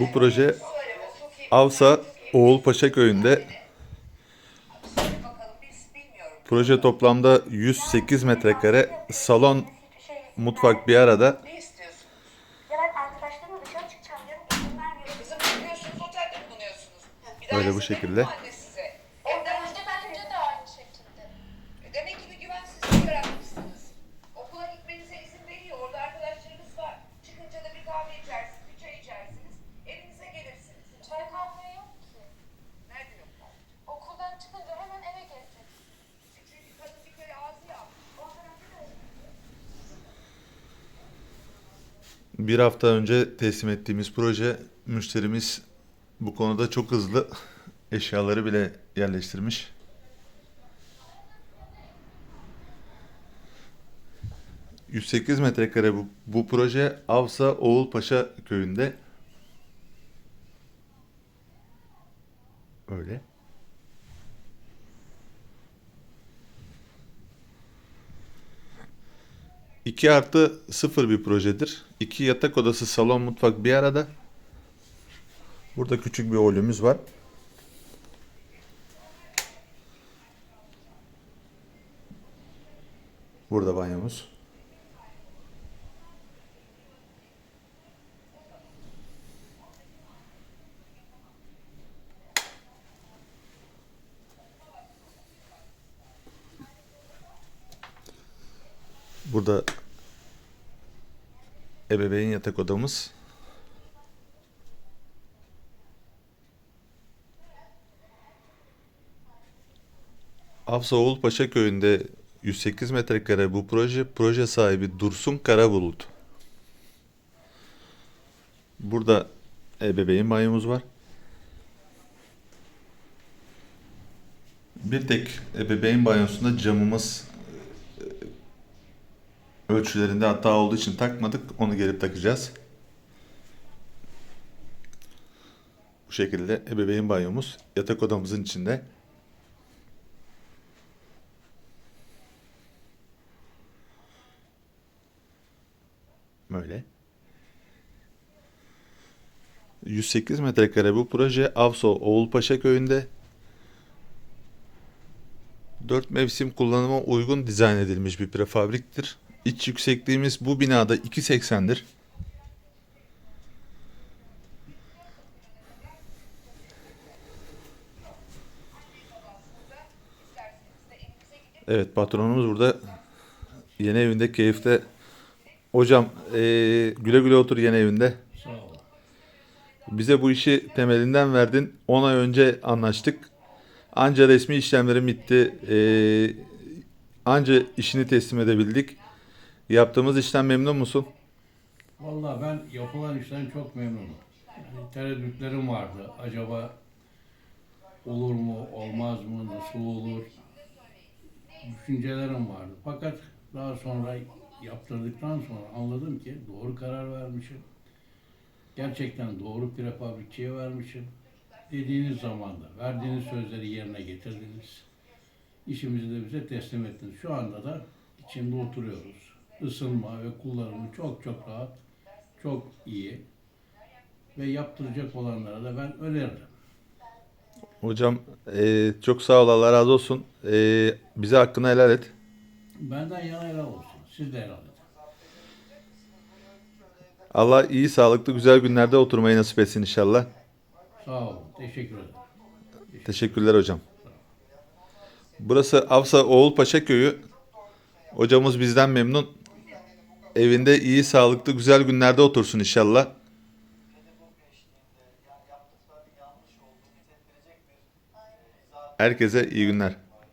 Bu proje Avsa Oğulpaşa köyünde. Proje toplamda 108 metrekare salon mutfak bir arada. Ne istiyorsun? Ya bir hafta önce teslim ettiğimiz proje müşterimiz bu konuda çok hızlı eşyaları bile yerleştirmiş. ...108 metrekare bu, bu proje Avsa Oğulpaşa köyünde. Öyle. İki artı sıfır bir projedir. İki yatak odası, salon, mutfak bir arada. Burada küçük bir holümüz var. Burada banyomuz. Burada ebeveyn yatak odamız. Afsa Oğulpaşa köyünde 108 metrekare bu proje. Proje sahibi Dursun Karabulut. Burada ebeveyn banyomuz var. Bir tek ebeveyn banyosunda camımız ölçülerinde hata olduğu için takmadık. Onu gelip takacağız. Bu şekilde ebeveyn banyomuz yatak odamızın içinde. Böyle. 108 metrekare bu proje Avso Oğulpaşa köyünde 4 mevsim kullanıma uygun dizayn edilmiş bir prefabriktir. İç yüksekliğimiz bu binada 2.80'dir. Evet patronumuz burada yeni evinde keyifte. Hocam eee, güle güle otur yeni evinde. Bize bu işi temelinden verdin. 10 ay önce anlaştık. Anca resmi işlemlerim bitti. Ee, anca işini teslim edebildik. Yaptığımız işten memnun musun? Vallahi ben yapılan işten çok memnunum. Yani tereddütlerim vardı. Acaba olur mu, olmaz mı, nasıl olur? Düşüncelerim vardı. Fakat daha sonra yaptırdıktan sonra anladım ki doğru karar vermişim. Gerçekten doğru prefabrikçiye vermişim. Dediğiniz zamanda verdiğiniz sözleri yerine getirdiniz. İşimizi de bize teslim ettiniz. Şu anda da içinde oturuyoruz. Isınma ve kullanımı çok çok rahat, çok iyi. Ve yaptıracak olanlara da ben öneririm. Hocam ee, çok sağ ol Allah razı olsun. Ee, bize hakkını helal et. Benden yana helal olsun. Siz de helal edin. Allah iyi sağlıklı güzel günlerde oturmayı nasip etsin inşallah. Sağ olun. Teşekkür ederim. Teşekkürler hocam. Burası Avsa Oğulpaşa köyü. Hocamız bizden memnun. Evinde iyi sağlıklı güzel günlerde otursun inşallah. Herkese iyi günler.